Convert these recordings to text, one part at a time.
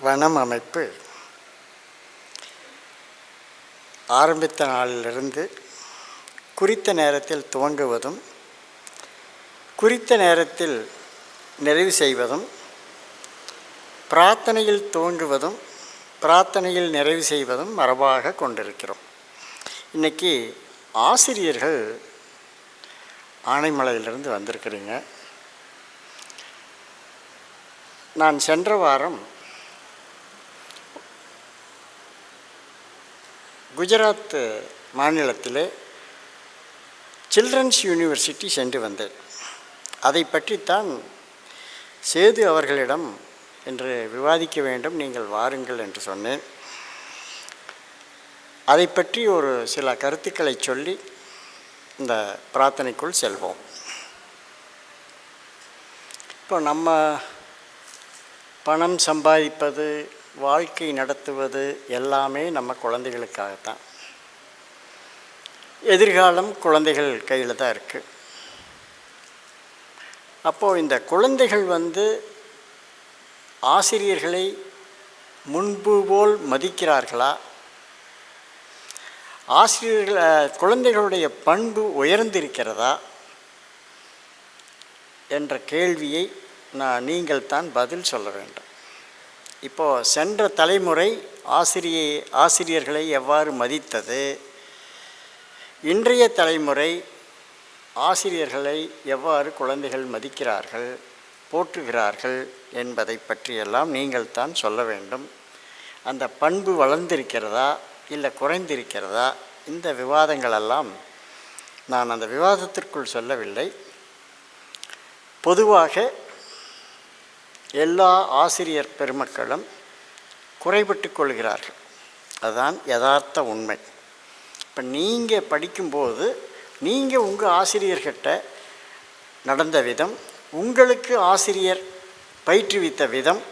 வனம் அமைப்பு ஆரம்பித்த நாளிலிருந்து குறித்த நேரத்தில் துவங்குவதும் குறித்த நேரத்தில் நிறைவு செய்வதும் பிரார்த்தனையில் துவங்குவதும் பிரார்த்தனையில் நிறைவு செய்வதும் மரபாக கொண்டிருக்கிறோம். இன்றைக்கி ஆசிரியர்கள் ஆனைமலையிலிருந்து வந்திருக்கிறீங்க. நான் சென்ற வாரம் குஜராத் மாநிலத்தில் சில்ட்ரன்ஸ் யூனிவர்சிட்டி சென்று வந்தேன். அதை பற்றித்தான் சேது அவர்களிடம் என்று விவாதிக்க வேண்டும் நீங்கள் வாருங்கள் என்று சொன்னேன். அதை பற்றி ஒரு சில கருத்துக்களை சொல்லி இந்த பிரார்த்தனைக்குள் செல்வோம். இப்போ நம்ம பணம் சம்பாதிப்பது வாழ்க்கை நடத்துவது எல்லாமே நம்ம குழந்தைகளுக்காகத்தான். எதிர்காலம் குழந்தைகள் கையில் தான் இருக்குது அப்போது இந்த குழந்தைகள் வந்து ஆசிரியர்களை முன்பு போல் மதிக்கிறார்களா? ஆசிரியர்கள் குழந்தைகளுடைய பண்பு உயர்ந்திருக்கிறதா? என்ற கேள்வியை நான் நீங்கள் தான் பதில் சொல்ல வேண்டும். இப்போது சென்ற தலைமுறை ஆசிரிய ஆசிரியர்களை எவ்வாறு மதித்தது? இன்றைய தலைமுறை ஆசிரியர்களை எவ்வாறு குழந்தைகள் மதிக்கிறார்கள் போற்றுகிறார்கள் என்பதை பற்றியெல்லாம் நீங்கள் தான் சொல்ல வேண்டும். அந்த பண்பு வளர்ந்திருக்கிறதா இல்லை குறைந்திருக்கிறதா இந்த விவாதங்களெல்லாம் நான் அந்த விவாதத்திற்குள் சொல்லவில்லை. பொதுவாக எல்லா ஆசிரியர் பெருமக்களும் குறைபட்டு கொள்கிறார்கள். அதுதான் யதார்த்த உண்மை. இப்போ நீங்கள் படிக்கும்போது நீங்கள் உங்கள் ஆசிரியர்கிட்ட நடந்த விதம் உங்களுக்கு ஆசிரியர் பயிற்றுவித்த விதம்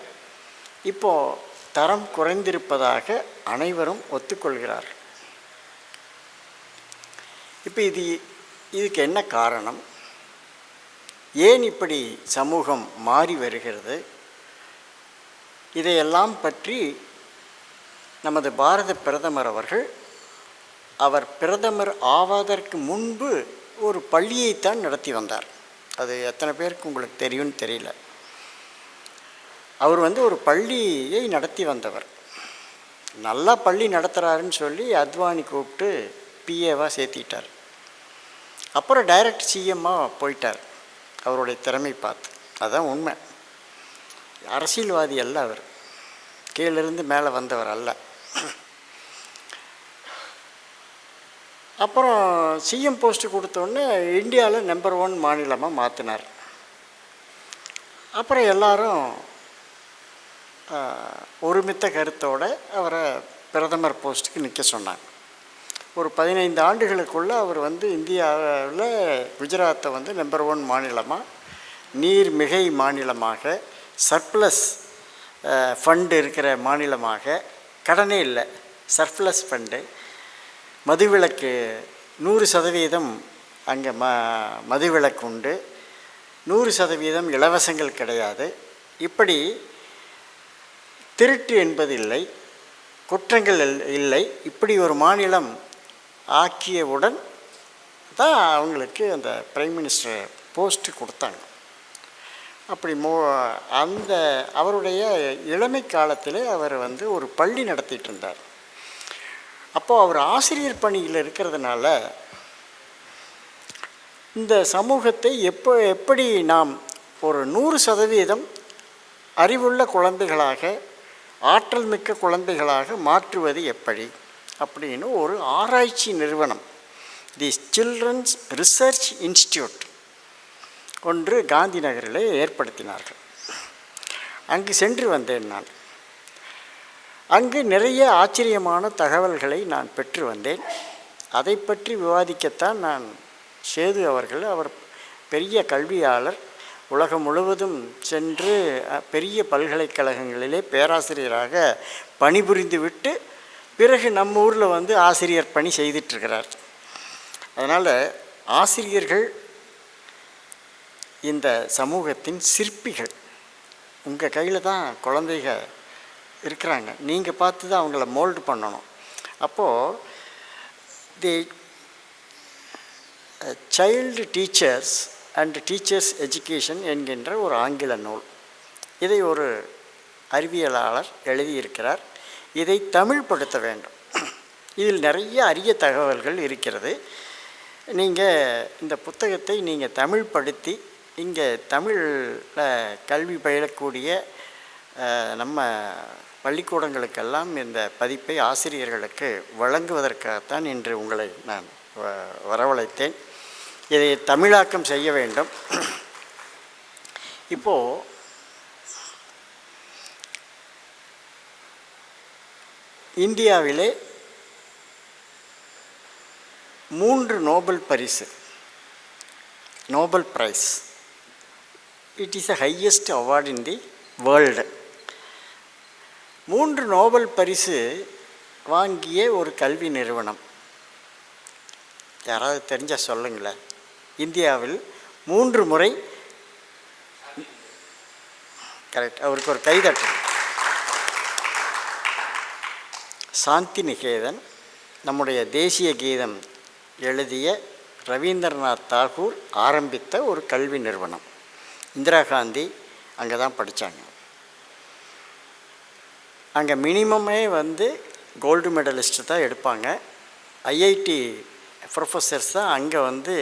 இப்போது தரம் குறைந்திருப்பதாக அனைவரும் ஒத்துக்கொள்கிறார்கள். இப்போ இது இதுக்கு என்ன காரணம்? ஏன் இப்படி சமூகம் மாறி வருகிறது? இதையெல்லாம் பற்றி நமது பாரத பிரதமர் அவர்கள் அவர் பிரதமர் ஆவதற்கு முன்பு ஒரு பள்ளியைத்தான் நடத்தி வந்தார். அது எத்தனை பேருக்கு உங்களுக்கு தெரியும்னு தெரியல. அவர் வந்து ஒரு பள்ளியை நடத்தி வந்தவர். நல்லா பள்ளி நடத்துகிறாருன்னு சொல்லி அத்வானி கூப்பிட்டு பிஏவாக சேர்த்திட்டார். அப்புறம் டைரக்ட் சிஎம்மாக போயிட்டார். அவருடைய திறமை பார்த்து. அதுதான் உண்மை. அரசியல்வாதி அல்ல அவர். கீழிருந்து மேலே வந்தவர் அல்ல. அப்புறம் சிஎம் போஸ்ட்டு கொடுத்தோடனே இந்தியாவில் நம்பர் ஒன் மாநிலமாக மாற்றினார் அப்புறம் எல்லாரும் ஒருமித்த கருத்தோடு அவரை பிரதமர் போஸ்ட்டுக்கு நிற்க சொன்னாங்க. ஒரு பதினைந்து ஆண்டுகளுக்குள்ளே அவர் வந்து இந்தியாவில் குஜராத்தை வந்து நம்பர் ஒன் மாநிலமாக நீர் மிகை மாநிலமாக சர்ப்ளஸ் ஃபண்டு இருக்கிற மாநிலமாக கடனே இல்லை சர்ப்ளஸ் ஃபண்டு மதுவிலக்கு நூறு சதவீதம் அங்கே ம மதுவிலக்கு உண்டு. நூறு சதவீதம் இலவசங்கள் கிடையாது. இப்படி திருட்டு என்பது இல்லை குற்றங்கள் இல்- இல்லை. இப்படி ஒரு மாநிலம் ஆக்கியவுடன் தான் அவங்களுக்கு அந்த பிரைம் மினிஸ்டர் போஸ்ட்டு கொடுத்தாங்க. அப்படி மோ அந்த அவருடைய இளமை காலத்திலே அவர் வந்து ஒரு பள்ளி நடத்திட்டு இருந்தார். அப்போது அவர் ஆசிரியர் பணியில் இருக்கிறதுனால இந்த சமூகத்தை எப்போ எப்படி நாம் ஒரு நூறு சதவீதம் அறிவுள்ள குழந்தைகளாக ஆற்றல் மிக்க குழந்தைகளாக மாற்றுவது எப்படி? அப்படின்னு ஒரு ஆராய்ச்சி நிறுவனம். தி சில்ட்ரன்ஸ் ரிசர்ச் இன்ஸ்டியூட் ஒன்று காந்தி நகரில் ஏற்படுத்தினார்கள். அங்கு சென்று வந்தேன் நான். அங்கு நிறைய ஆச்சரியமான தகவல்களை நான் பெற்று வந்தேன். அதை பற்றி விவாதிக்கத்தான் நான் சேது அவர்கள் அவர் பெரிய கல்வியாளர் உலகம் முழுவதும் சென்று பெரிய பல்கலைக்கழகங்களிலே பேராசிரியராக பணிபுரிந்துவிட்டு பிறகு நம்ம ஊரில் வந்து ஆசிரியர் பணி செய்துட்ருக்கிறார். அதனால் ஆசிரியர்கள் இந்த சமூகத்தின் சிற்பிகள். உங்கள் கையில் தான் குழந்தைக இருக்கிறாங்க. நீங்கள் பார்த்து தான் அவங்கள மோல்டு பண்ணணும். அப்போது the child teachers and teachers education என்கின்ற ஒரு ஆங்கில நூல். இதை ஒரு அறிவியலாளர் எழுதியிருக்கிறார். இதை தமிழ்படுத்த வேண்டும். இதில் நிறைய அரிய தகவல்கள் இருக்கிறது. நீங்கள் இந்த புத்தகத்தை நீங்கள் தமிழ்படுத்தி இங்கே தமிழில் கல்வி பயிலக்கூடிய நம்ம பள்ளிக்கூடங்களுக்கெல்லாம் இந்த பதிப்பை ஆசிரியர்களுக்கு வழங்குவதற்காகத்தான் இன்று உங்களை நான் வ- வரவழைத்தேன். இதை தமிழாக்கம் செய்ய வேண்டும். இப்போது இந்தியாவிலே மூன்று நோபல் பரிசு Nobel prize. It is a highest award in the world மூன்று நோபல் பரிசு வாங்கிய ஒரு கல்வி நிறுவனம். யாராவது தெரிஞ்சால் சொல்லுங்களேன். இந்தியாவில் மூன்று முறை கரெக்ட் அவருக்கு ஒரு கைதட்டு சாந்தி நிகேதன் நம்முடைய தேசிய கீதம் எழுதிய ரவீந்திரநாத் தாகூர் ஆரம்பித்த ஒரு கல்வி நிறுவனம். இந்திரா காந்தி அங்கே தான் படித்தாங்க. அங்கே மினிமமே வந்து கோல்டு மெடலிஸ்ட்டு தான் எடுப்பாங்க. ஐஐடி ப்ரொஃபஸர்ஸ் தான் அங்கே வந்து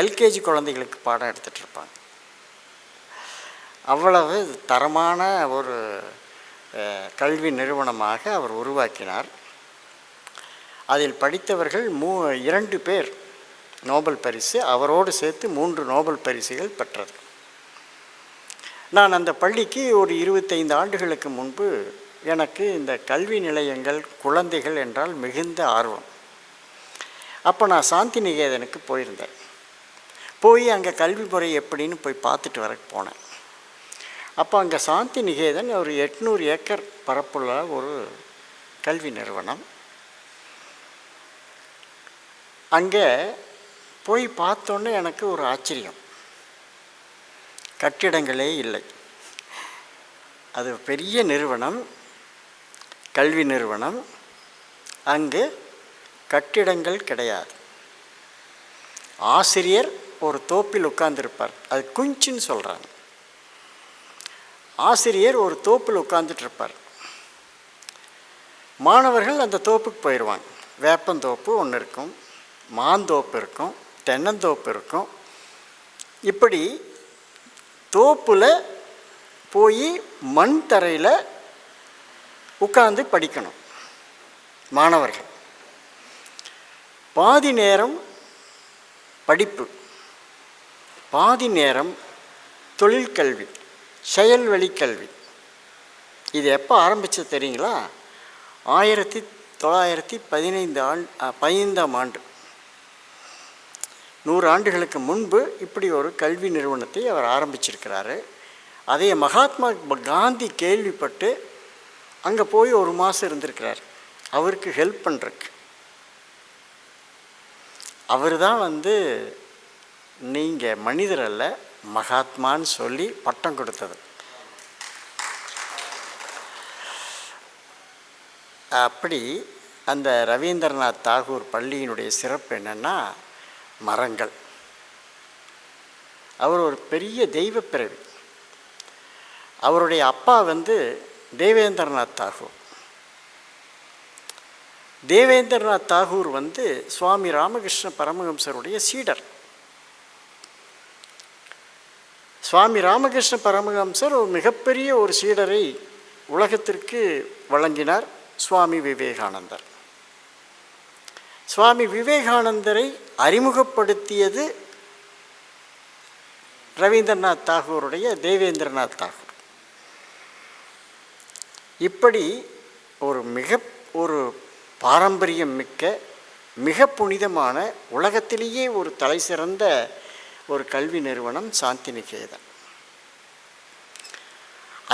எல்கேஜி குழந்தைகளுக்கு பாடம் எடுத்துகிட்டு இருப்பாங்க. அவ்வளவு தரமான ஒரு கல்வி நிறுவனமாக அவர் உருவாக்கினார். அதில் படித்தவர்கள் மூ இரண்டு பேர் நோபல் பரிசு அவரோடு சேர்த்து மூன்று நோபல் பரிசுகள் பெற்றது. நான் அந்த பள்ளிக்கு ஒரு இருபத்தைந்து ஆண்டுகளுக்கு முன்பு எனக்கு இந்த கல்வி நிலையங்கள் குழந்தைகள் என்றால் மிகுந்த ஆர்வம். அப்போ நான் சாந்தி நிகேதனுக்கு போயிருந்தேன். போய் அங்கே கல்வி முறை எப்படின்னு போய் பார்த்துட்டு வர போனேன். அப்போ அங்கே சாந்தி நிகேதன் ஒரு எட்நூறு ஏக்கர் பரப்புள்ள ஒரு கல்வி நிறுவனம். அங்கே போய் பார்த்தோன்னே எனக்கு ஒரு ஆச்சரியம். கட்டிடங்களே இல்லை. அது பெரிய நிறுவனம் கல்வி நிறுவனம். அங்கு கட்டிடங்கள் கிடையாது. ஆசிரியர் ஒரு தோப்பில் உட்கார்ந்துருப்பார். அது குஞ்சுன்னு சொல்கிறாங்க ஆசிரியர் ஒரு தோப்பில் உட்காந்துட்ருப்பார் மாணவர்கள் அந்த தோப்புக்கு போயிடுவாங்க. வேப்பந்தோப்பு ஒன்று இருக்கும் மாந்தோப்பு இருக்கும் தென்னந்தோப்பு இருக்கும். இப்படி தோப்பில் போய் மண் தரையில் உட்கார்ந்து படிக்கணும் மாணவர்கள். பாதி நேரம் படிப்பு பாதி நேரம் தொழிற்கல்வி செயல்வழி கல்வி. இது எப்போ ஆரம்பித்தது தெரியுங்களா? ஆயிரத்தி தொள்ளாயிரத்தி பதினைந்து ஆண்டு பதினைந்தாம் ஆண்டு. நூறு ஆண்டுகளுக்கு முன்பு இப்படி ஒரு கல்வி நிறுவனத்தை அவர் ஆரம்பிச்சிருக்கிறாரு. அதே மகாத்மா காந்தி கேள்விப்பட்டு அங்கே போய் ஒரு மாதம் இருந்திருக்கிறார். அவருக்கு ஹெல்ப் பண்ணுறக்கு அவர் தான் வந்து நீங்கள் மனிதர் அல்ல மகாத்மான்னு சொல்லி பட்டம் கொடுத்தது. அப்படி அந்த ரவீந்திரநாத் தாகூர் பள்ளியினுடைய சிறப்பு என்னென்னா மரங்கள். அவர் ஒரு பெரிய தெய்வ பிறவி. அவருடைய அப்பா வந்து தேவேந்திரநாத் தாகூர். தேவேந்திரநாத் தாகூர் வந்து சுவாமி ராமகிருஷ்ண பரமஹம்சருடைய சீடர். சுவாமி ராமகிருஷ்ண பரமஹம்சர் ஒரு மிகப்பெரிய ஒரு சீடரை உலகத்திற்கு வழங்கினார் சுவாமி விவேகானந்தர். சுவாமி விவேகானந்தரை அறிமுகப்படுத்தியது ரவீந்திரநாத் தாகூருடைய தேவேந்திரநாத் தாகூர். இப்படி ஒரு மிக ஒரு பாரம்பரியம் மிக்க மிக புனிதமான உலகத்திலேயே ஒரு தலை சிறந்த ஒரு கல்வி நிறுவனம் சாந்தி நிகேதன்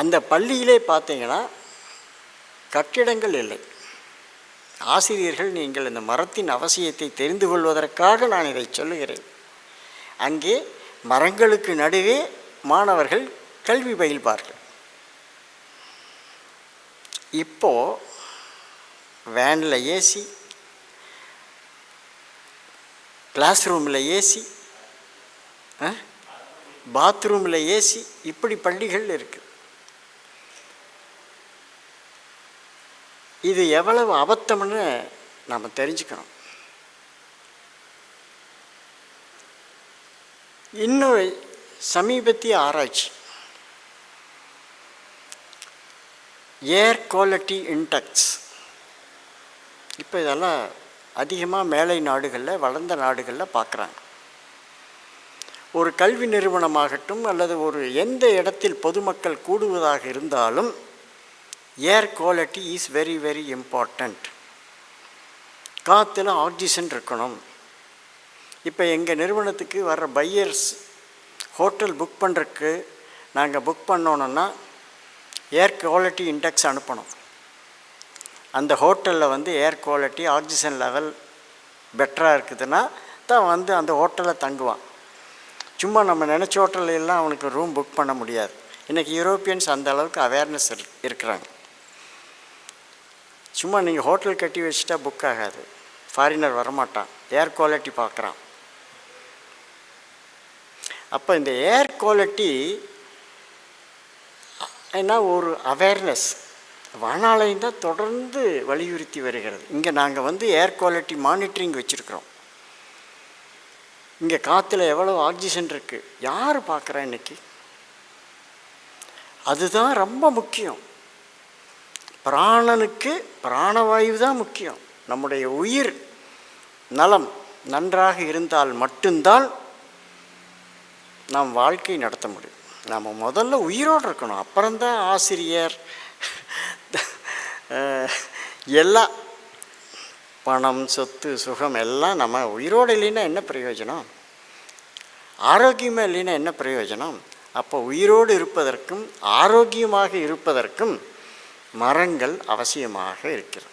அந்த பள்ளியிலே பார்த்தீங்கன்னா கட்டிடங்கள் இல்லை. ஆசிரியர்கள் நீங்கள் இந்த மரத்தின் அவசியத்தை தெரிந்து கொள்வதற்காக நான் இதை சொல்லுகிறேன். அங்கே மரங்களுக்கு நடுவே மாணவர்கள் கல்வி பயில்வார்கள். இப்போது வேனில் ஏசி கிளாஸ் ரூமில் ஏசி பாத்ரூமில் ஏசி இப்படி பள்ளிகள் இருக்குது இது எவ்வளவு அபத்தம்னு நாம் தெரிஞ்சுக்கணும். இன்னொரு சமீபத்திய ஆராய்ச்சி. ஏர் குவாலிட்டி இன்டெக்ஸ் இப்போ இதெல்லாம் அதிகமாக மேலை நாடுகளில் வளர்ந்த நாடுகளில் பார்க்குறாங்க ஒரு கல்வி நிறுவனமாகட்டும் அல்லது ஒரு எந்த இடத்தில் பொதுமக்கள் கூடுவதாக இருந்தாலும் air quality is very very important காற்றுல ஆக்சிஜன் இருக்கணும். இப்போ எங்கள் நிறுவனத்துக்கு வர்ற பையர்ஸ் ஹோட்டல் புக் பண்ணுறதுக்கு நாங்கள் புக் பண்ணோன்னா ஏர் குவாலிட்டி இண்டெக்ஸ் அனுப்பணும். அந்த ஹோட்டலில் வந்து ஏர் குவாலிட்டி ஆக்சிஜன் லெவல் பெட்டராக இருக்குதுன்னா தான் வந்து அந்த ஹோட்டலில் தங்குவான். சும்மா நம்ம நினச்ச ஹோட்டல்லாம் அவனுக்கு ரூம் புக் பண்ண முடியாது. இன்றைக்கி யூரோப்பியன்ஸ் அந்த அளவுக்கு அவேர்னஸ் இருக்கிறாங்க. சும்மா நீங்கள் ஹோட்டல் கட்டி வச்சுட்டா புக் ஆகாது. ஃபாரினர் வரமாட்டான். ஏர் குவாலிட்டி பார்க்குறான் அப்போ இந்த ஏர் குவாலிட்டி ஏன்னா ஒரு அவேர்னஸ் வானாலயம் தான் தொடர்ந்து வலியுறுத்தி வருகிறது. இங்கே நாங்கள் வந்து ஏர் குவாலிட்டி மானிட்டரிங் வச்சுருக்குறோம். இங்கே காற்றுல எவ்வளோ ஆக்சிஜன் இருக்குது யார் பார்க்குறா இன்னைக்கு? அதுதான் ரொம்ப முக்கியம். பிராணனுக்கு பிராணவாயு தான் முக்கியம். நம்முடைய உயிர் நலம் நன்றாக இருந்தால் மட்டும்தான் நாம் வாழ்க்கை நடத்த முடியும். நாம் முதல்ல உயிரோடு இருக்கணும். அப்புறம்தான் ஆசிரியர் எல்லாம் பணம் சொத்து சுகம் எல்லாம் நம்ம உயிரோடு இல்லைன்னா என்ன பிரயோஜனம்? ஆரோக்கியமாக இல்லைன்னா என்ன பிரயோஜனம்? அப்போ உயிரோடு இருப்பதற்கும் ஆரோக்கியமாக இருப்பதற்கும் மரங்கள் அவசியமாக இருக்கிறது.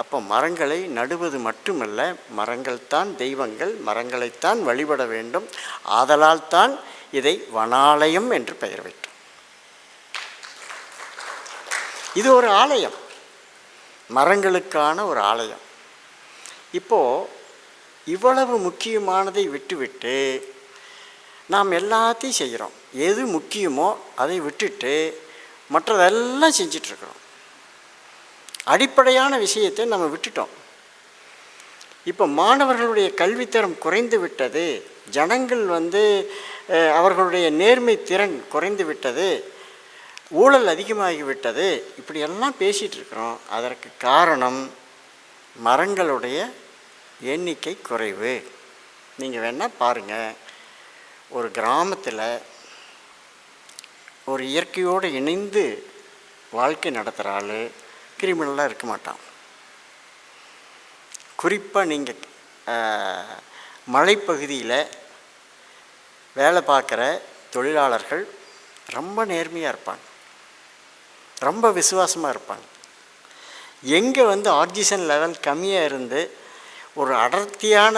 அப்போ மரங்களை நடுவது மட்டுமல்ல மரங்கள் தான் தெய்வங்கள் மரங்களைத்தான் வழிபட வேண்டும். ஆதலால் தான் இதை வனாலயம் என்று பெயர் வைத்தோம். இது ஒரு ஆலயம். மரங்களுக்கான ஒரு ஆலயம். இப்போது இவ்வளவு முக்கியமானதை விட்டுவிட்டு நாம் எல்லாத்தையும் செய்கிறோம். எது முக்கியமோ அதை விட்டுட்டு மற்றதெல்லாம் செஞ்சிட்ருக்குறோம். அடிப்படையான விஷயத்தை நம்ம விட்டுட்டோம். இப்போ மாணவர்களுடைய கல்வித்தரம் குறைந்து விட்டது. ஜனங்கள் வந்து அவர்களுடைய நேர்மை திறன் குறைந்து விட்டது. ஊழல் அதிகமாகிவிட்டது. இப்படியெல்லாம் பேசிகிட்டு இருக்கிறோம் அதற்கு காரணம் மரங்களுடைய எண்ணிக்கை குறைவு. நீங்கள் வேணால் பாருங்கள் ஒரு கிராமத்தில் ஒரு இயற்கையோடு இணைந்து வாழ்க்கை நடத்துகிற ஆள் கிரிமினலாக இருக்க மாட்டான். குறிப்பாக நீங்கள் மலைப்பகுதியில் வேலை பார்க்குற தொழிலாளர்கள் ரொம்ப நேர்மையாக இருப்பாங்க. ரொம்ப விசுவாசமாக இருப்பாங்க. எங்கே வந்து ஆக்சிஜன் லெவல் கம்மியாக இருந்து ஒரு அடர்த்தியான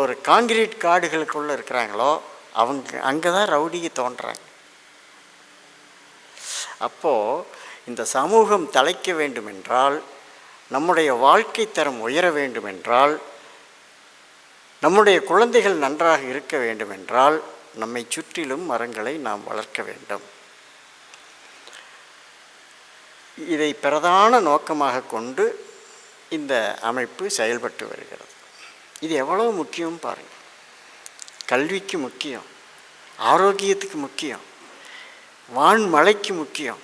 ஒரு காங்கிரீட் காடுகளுக்குள்ளே இருக்கிறாங்களோ அவங்க அங்கே தான் ரவுடிக்கு தோன்றுறாங்க அப்போது இந்த சமூகம் தலைக்க வேண்டுமென்றால் நம்முடைய வாழ்க்கை தரம் உயர வேண்டுமென்றால் நம்முடைய குழந்தைகள் நன்றாக இருக்க வேண்டுமென்றால் நம்மை சுற்றிலும் மரங்களை நாம் வளர்க்க வேண்டும். இதை பிரதான நோக்கமாக கொண்டு இந்த அமைப்பு செயல்பட்டு வருகிறது. இது எவ்வளவு முக்கியம் பாருங்கள் கல்விக்கு முக்கியம் ஆரோக்கியத்துக்கு முக்கியம் வான்மழைக்கு முக்கியம்.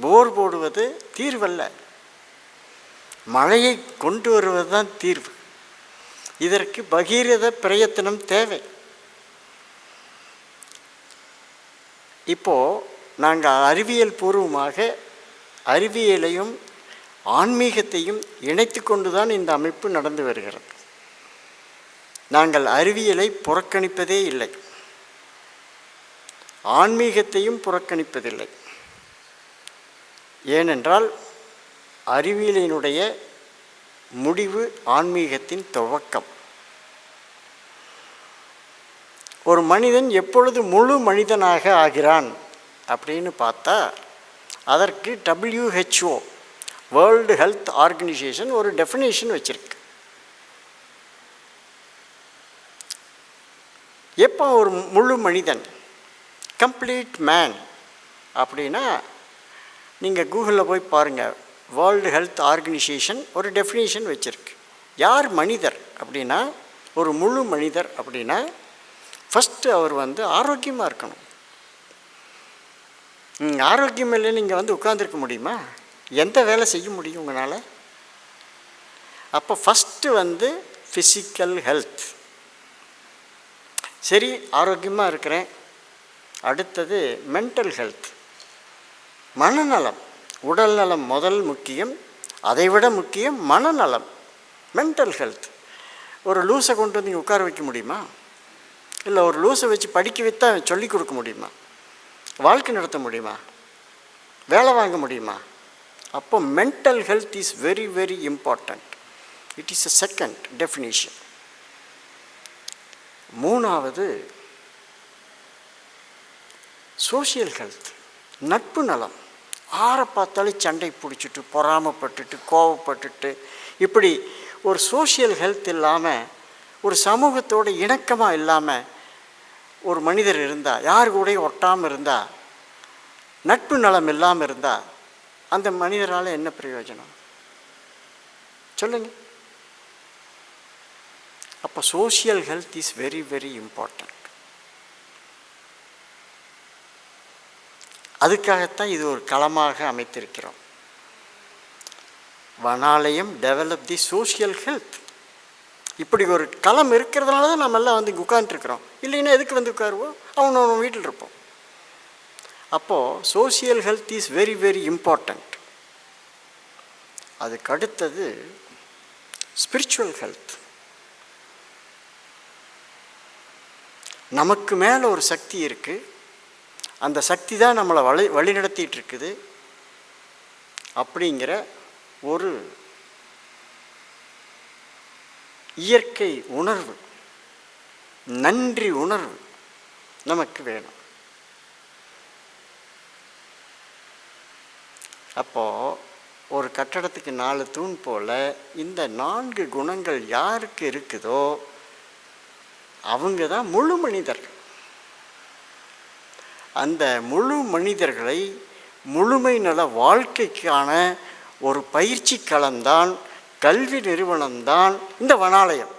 போர் போடுவது தீர்வல்ல. மழையை கொண்டு வருவது தான் தீர்வு. இதற்கு பகீரத பிரயத்தனம் தேவை. இப்போது நாங்கள் அறிவியல் பூர்வமாக அறிவியலையும் ஆன்மீகத்தையும் இணைத்து கொண்டு தான் இந்த அமைப்பு நடந்து வருகிறது. நாங்கள் அறிவியலை புறக்கணிப்பதே இல்லை. ஆன்மீகத்தையும் புறக்கணிப்பதில்லை. ஏனென்றால் அறிவியலினுடைய முடிவு ஆன்மீகத்தின் துவக்கம். ஒரு மனிதன் எப்பொழுது முழு மனிதனாக ஆகிறான் அப்படின்னு பார்த்தா அதற்கு டபிள்யூஹெச்ஓ வேர்ல்டு ஹெல்த் ஆர்கனைசேஷன் ஒரு டெஃபினேஷன் வச்சுருக்கு. எப்போ ஒரு முழு மனிதன் கம்ப்ளீட் மேன் அப்படின்னா நீங்கள் கூகுளில் போய் பாருங்கள் வேர்ல்டு ஹெல்த் ஆர்கனைசேஷன் ஒரு டெஃபினேஷன் வச்சுருக்கு. யார் மனிதர் அப்படின்னா ஒரு முழு மனிதர் அப்படின்னா ஃபஸ்ட்டு அவர் வந்து ஆரோக்கியமாக இருக்கணும். ஆரோக்கியம் இல்லை நீங்கள் வந்து உட்காந்துருக்க முடியுமா? எந்த வேலை செய்ய முடியும் உங்களால்? அப்போ ஃபஸ்ட்டு வந்து ஃபிசிக்கல் ஹெல்த் சரி ஆரோக்கியமாக இருக்கிறேன். அடுத்தது மென்டல் ஹெல்த் மனநலம். உடல் நலம் முதல் முக்கியம். அதைவிட முக்கியம் மனநலம். மென்டல் ஹெல்த் ஒரு லூஸை கொண்டு வந்து உட்கார வைக்க முடியுமா? இல்லை ஒரு லூஸை வச்சு படிக்க வைத்தா சொல்லிக் கொடுக்க முடியுமா? வாழ்க்கை நடத்த முடியுமா? வேலை வாங்க முடியுமா? அப்போ mental health is very very important it is a second definition மூணாவது சோஷியல் ஹெல்த் நட்பு நலம். ஆரை பார்த்தாலும் சண்டை பிடிச்சிட்டு பொறாமப்பட்டுட்டு கோவப்பட்டுட்டு இப்படி ஒரு சோஷியல் ஹெல்த் இல்லாமல் ஒரு சமூகத்தோட இணக்கமாக இல்லாமல் ஒரு மனிதர் இருந்தால் யார் கூட ஒட்டாமல் இருந்தால் நட்பு நலம் இல்லாமல் இருந்தால் அந்த மனிதரால் என்ன பிரயோஜனம்? சொல்லுங்கள் அப்போ social health is very very important அதுக்காகத்தான் இது ஒரு களமாக அமைத்திருக்கிறோம். Vanalayam develop the social health இப்படி ஒரு களம் இருக்கிறதுனால தான் நம்ம எல்லாம் வந்து இங்கே உட்காந்துருக்குறோம் இல்லைன்னா எதுக்கு வந்து உட்காருவோம்? அவன் அவன் வீட்டில் இருப்போம். அப்போது social health is very very important அதுக்கு அடுத்தது ஸ்பிரிச்சுவல் ஹெல்த் நமக்கு மேலே ஒரு சக்தி இருக்குது அந்த சக்தி தான் நம்மளை வழி வழி நடத்திட்டு இருக்குது. அப்படிங்கிற ஒரு இயற்கை உணர்வு நன்றி உணர்வு நமக்கு வேணும். அப்போது ஒரு கட்டடத்துக்கு நாலு தூண் போல் இந்த நான்கு குணங்கள் யாருக்கு இருக்குதோ அவங்க தான் முழு மனிதர்கள். அந்த முழு மனிதர்களை முழுமை நல வாழ்க்கைக்கான ஒரு பயிற்சி களம்தான் கல்வி நிறுவனம்தான் இந்த வனாலயம்.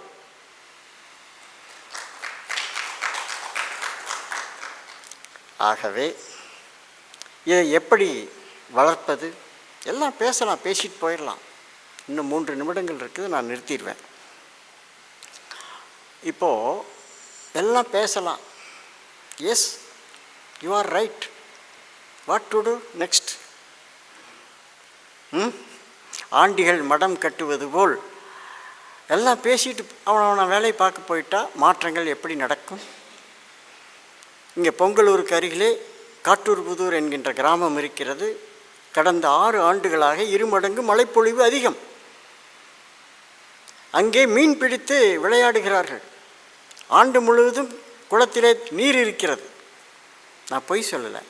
ஆகவே இதை எப்படி வளர்ப்பது? எல்லாம் பேசலாம் பேசிட்டு போயிடலாம். இன்னும் மூன்று நிமிடங்கள் இருக்குது நான் நிறுத்திடுவேன். இப்போது எல்லாம் பேசலாம். Yes you are right what to do next hmm? ஆண்டிகள் மடம் கட்டுவது போல். எல்லாம் பேசிட்டு அவன் அவனை வேலையை பார்க்க போயிட்டா மாற்றங்கள் எப்படி நடக்கும்? இங்கே பொங்கலூருக்கு அருகிலே காட்டூர்புதூர் என்கின்ற கிராமம் இருக்கிறது. கடந்த ஆறு ஆண்டுகளாக இருமடங்கு மழைப்பொழிவு அதிகம். அங்கே மீன் பிடித்து விளையாடுகிறார்கள். ஆண்டு முழுவதும் குளத்திலே நீர் இருக்கிறது. நான் பொய் சொல்லலை.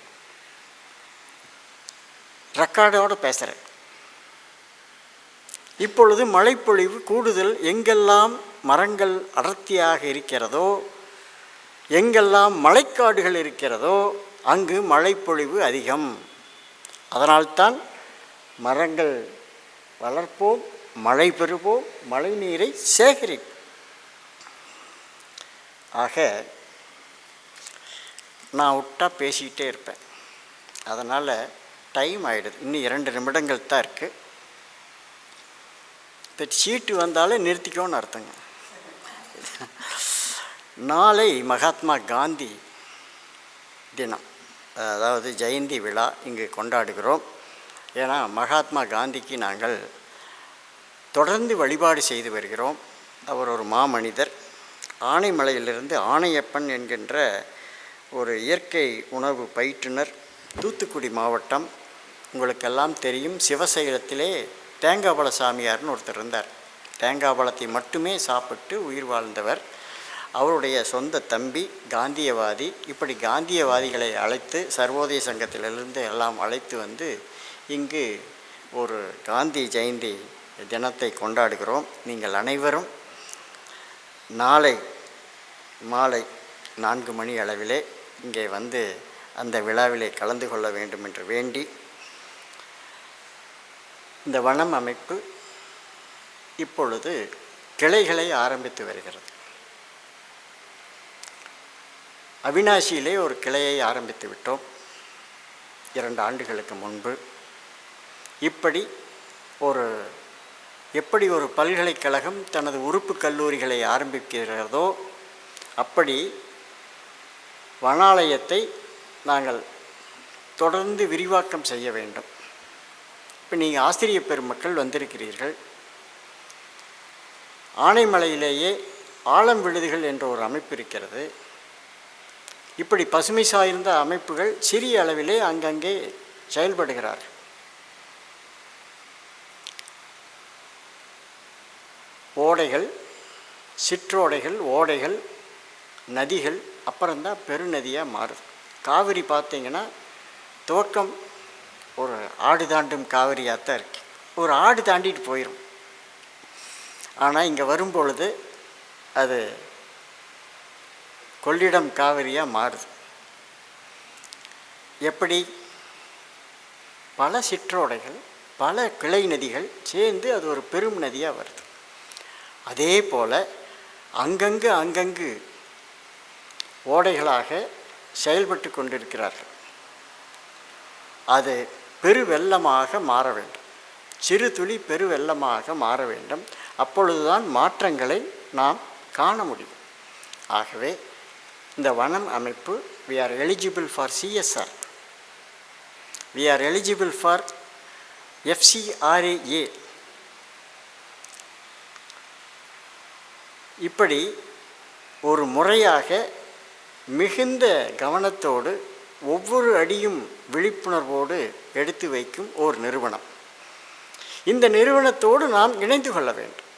ரெக்கார்டோடு பேசுகிறேன் இப்பொழுது மழைப்பொழிவு கூடுதல் எங்கெல்லாம் மரங்கள் அடர்த்தியாக இருக்கிறதோ எங்கெல்லாம் மழைக்காடுகள் இருக்கிறதோ அங்கு மழைப்பொழிவு அதிகம். அதனால்தான் மரங்கள் வளர்ப்போம் மழை பெறுவோம் மழை நீரை சேகரிப்போம். ஆக நான் விட்டா பேசிக்கிட்டே இருப்பேன். அதனால் டைம் ஆகிடுது இன்னும் இரண்டு நிமிடங்கள் தான் இருக்குது இப்போ சீட்டு வந்தாலே நிறுத்திக்கோன்னு அர்த்தங்க. நாளை மகாத்மா காந்தி தினம் அதாவது ஜெயந்தி விழா இங்கு கொண்டாடுகிறோம். ஏன்னா மகாத்மா காந்திக்கு நாங்கள் தொடர்ந்து வழிபாடு செய்து வருகிறோம். அவர் ஒரு மாமனிதர். ஆனைமலையிலிருந்து ஆணையப்பன் என்கின்ற ஒரு இயற்கை உணவு பயிற்றுனர் தூத்துக்குடி மாவட்டம். உங்களுக்கெல்லாம் தெரியும் சிவசைலத்திலே தேங்காய் பழ சாமியார்னு ஒருத்தர் இருந்தார். தேங்காய் பழத்தை மட்டுமே சாப்பிட்டு உயிர் வாழ்ந்தவர். அவருடைய சொந்த தம்பி காந்தியவாதி. இப்படி காந்தியவாதிகளை அழைத்து சர்வோதய சங்கத்திலிருந்து எல்லாம் அழைத்து வந்து இங்கு ஒரு காந்தி ஜெயந்தி தினத்தை கொண்டாடுகிறோம். நீங்கள் அனைவரும் நாளை மாலை நான்கு மணி அளவிலே இங்கே வந்து அந்த விழாவிலே கலந்து கொள்ள வேண்டும் என்று வேண்டி இந்த வனம் அமைப்பு இப்பொழுது கிளைகளை ஆரம்பித்து வருகிறது. அவினாசியிலே ஒரு கிளையை ஆரம்பித்து விட்டோம். இரண்டு ஆண்டுகளுக்கு முன்பு. இப்படி ஒரு எப்படி ஒரு பல்கலைக்கழகம் தனது உறுப்பு கல்லூரிகளை ஆரம்பிக்கிறதோ அப்படி வனாலயத்தை நாங்கள் தொடர்ந்து விரிவாக்கம் செய்ய வேண்டும். இப்போ நீங்கள் ஆசிரியர் பெருமக்கள் வந்திருக்கிறீர்கள். ஆனைமலையிலேயே ஆழம் விடுதிகள் என்ற ஒரு அமைப்பு இருக்கிறது. இப்படி பசுமை சார்ந்த அமைப்புகள் சிறிய அளவிலே அங்கங்கே செயல்படுகிறார் ஓடைகள் சிற்றோடைகள் ஓடைகள் நதிகள் அப்புறம்தான் பெருநதியாக மாறுது காவிரி பார்த்தீங்கன்னா துவக்கம் ஒரு ஆடு தாண்டும் காவிரியாக தான் இருக்கு. ஒரு ஆடு தாண்டிட்டு போயிடும் ஆனால் இங்கே வரும்பொழுது அது கொள்ளிடம் காவிரியாக மாறுது. எப்படி? பல சிற்றோடைகள் பல கிளை நதிகள் சேர்ந்து அது ஒரு பெரும் நதியாக வருது. அதே போல் அங்கங்கு அங்கங்கு ஓடைகளாக செயல்பட்டு கொண்டிருக்கிறார்கள். அது பெருவெள்ளமாக மாற வேண்டும். சிறு துளி பெருவெள்ளமாக மாற வேண்டும். அப்பொழுதுதான் மாற்றங்களை நாம் காண முடியும். ஆகவே இந்த வனம் அமைப்பு we are eligible for CSR we are eligible for FCRA இப்படி ஒரு முறையாக மிகுந்த கவனத்தோடு ஒவ்வொரு அடியும் விழிப்புணர்வோடு எடுத்து வைக்கும் ஓர் நிறுவனம். இந்த நிறுவனத்தோடு நாம் இணைந்து கொள்ள வேண்டும்.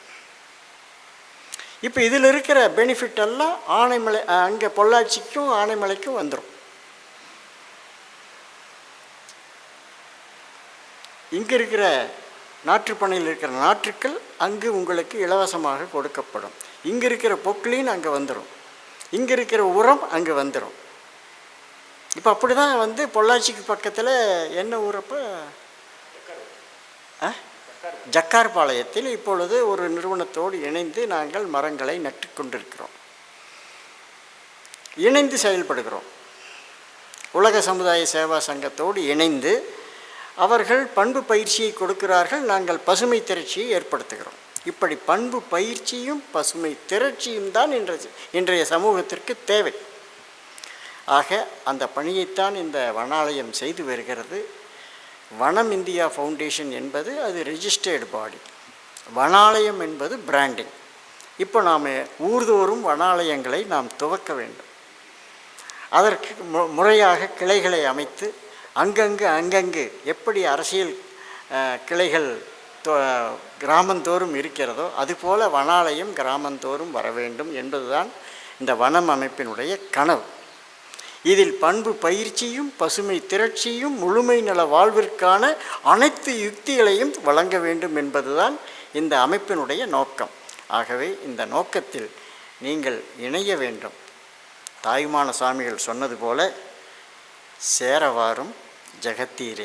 இப்போ இதில் இருக்கிற பெனிஃபிட் எல்லாம் ஆனைமலை அங்கே பொள்ளாச்சிக்கும் ஆனைமலைக்கும் வந்துடும் இங்கே இருக்கிற நாற்றுப்பனையில் இருக்கிற நாற்றுக்கள் அங்கு உங்களுக்கு இலவசமாக கொடுக்கப்படும். இங்கே இருக்கிற பொக்லீன் அங்கே வந்துடும் இங்கே இருக்கிற உரம் அங்கே வந்துடும் இப்போ அப்படி தான் வந்து பொள்ளாச்சிக்கு பக்கத்தில் என்ன ஊரப்போ? ஜக்கார்பாளையத்தில் இப்பொழுது ஒரு நிறுவனத்தோடு இணைந்து நாங்கள் மரங்களை நட்டு கொண்டிருக்கிறோம். இணைந்து செயல்படுகிறோம். உலக சமுதாய சேவா சங்கத்தோடு இணைந்து அவர்கள் பண்பு பயிற்சியை கொடுக்கிறார்கள். நாங்கள் பசுமை திரட்சியை ஏற்படுத்துகிறோம். இப்படி பண்பு பயிற்சியும் பசுமை திரட்சியும் தான் இன்றைய இன்றைய சமூகத்திற்கு தேவை. ஆக அந்த பணியைத்தான் இந்த வனாலயம் செய்து வருகிறது. வனம் இந்தியா ஃபவுண்டேஷன் என்பது அது ரிஜிஸ்டர்டு பாடி வனாலயம் என்பது பிராண்டிங் இப்போ நாம் ஊர்தோறும் வனாலயங்களை நாம் துவக்க வேண்டும். அதற்கு மு முறையாக கிளைகளை அமைத்து அங்கங்கு அங்கங்கு எப்படி அரசியல் கிளைகள் கிராமந்தோறும் இருக்கிறதோ அதுபோல் வனாலயம் கிராமந்தோறும் வர வேண்டும் என்பதுதான் இந்த வனம் அமைப்பினுடைய கனவு. இதில் பண்பு பயிற்சியும் பசுமை திரட்சியும் முழுமை நல வாழ்விற்கான அனைத்து யுக்திகளையும் வழங்க வேண்டும் என்பதுதான் இந்த அமைப்பினுடைய நோக்கம். ஆகவே இந்த நோக்கத்தில் நீங்கள் இணைய வேண்டும். தாயுமான சாமிகள் சொன்னது போல சேரவாரும் ஜெகத்தீரே.